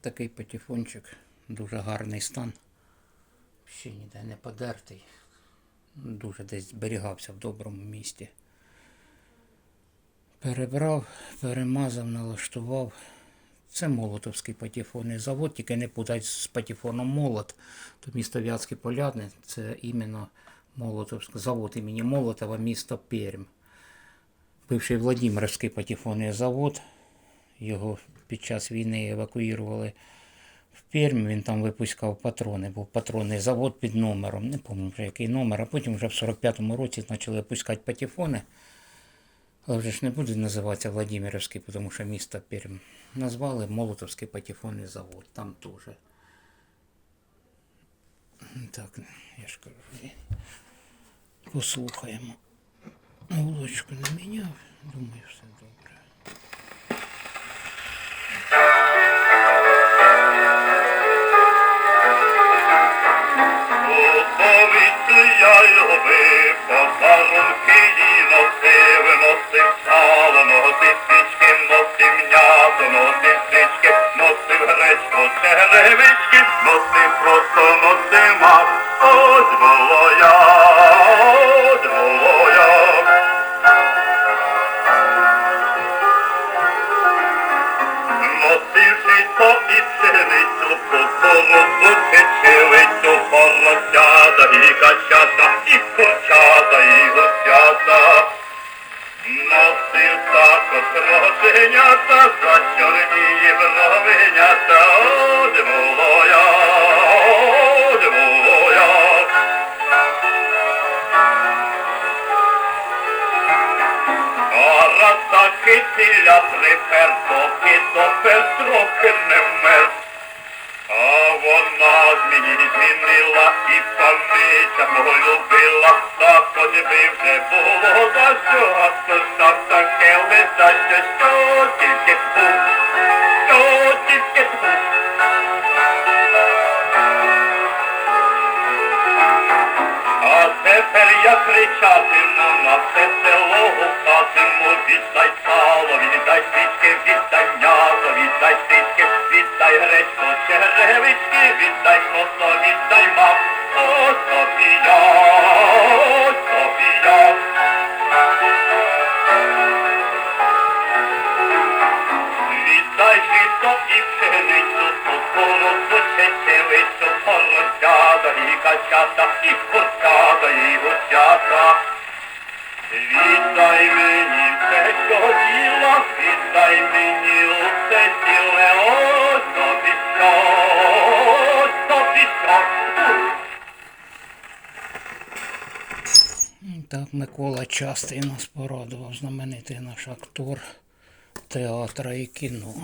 Такий патефончик, дуже гарний стан. Ще ніде не подертий. Дуже десь зберігався в доброму місті. Перебрав, перемазав, налаштував. Це молотовський патефонний завод, тільки не путать з патефоном молот. То місто Вятське Полядне, це іменно Молотовський завод імені Молотова, місто Пермь. Бивший Владимирський патефонний завод. Його під час війни евакуювали в Пермь, він там випускав патрони. Був патронний завод під номером, не пам'ятаю який номер, а потім вже в 45-му році почали випускати патефони. Але вже ж не буде називатися Владимирівський, тому що місто Пермь. Назвали Молотовський патефонний завод, там теж. Так, я ж кажу, послухаємо. Вулочку не міняв, думаю, все добре. Я й лови, подарунки їй носив, носив сало, носив свічки, носив м'ясо, носив свічки, носив гречку, черевички, носив просто носив мак. Ось було я, ось жито і пшеницю, кукурудзу, печевицю, поросята роженята, за чорні бровенята, от було я, от було я. А раз таки ціля припер, поки допер трохи не мер. А вона змені змінила і паниця полюбила, так хоч би вже було за що, кричатиму на все село гукатиму, віддай сало, віддай свічки, віддай м'ясо, віддай свічки, віддай гречку, черевички, віддай просто, віддай мак. О, Софія, о, Софія. Віддай жито і пшеницю, кукурудзу, чечевицю, поросята Віддай мені все, що діло, віддай мені усе ціле, ось тобі що, ось тобі що. Так, Микола Частий нас порадував, знаменитий наш актор театра і кіно.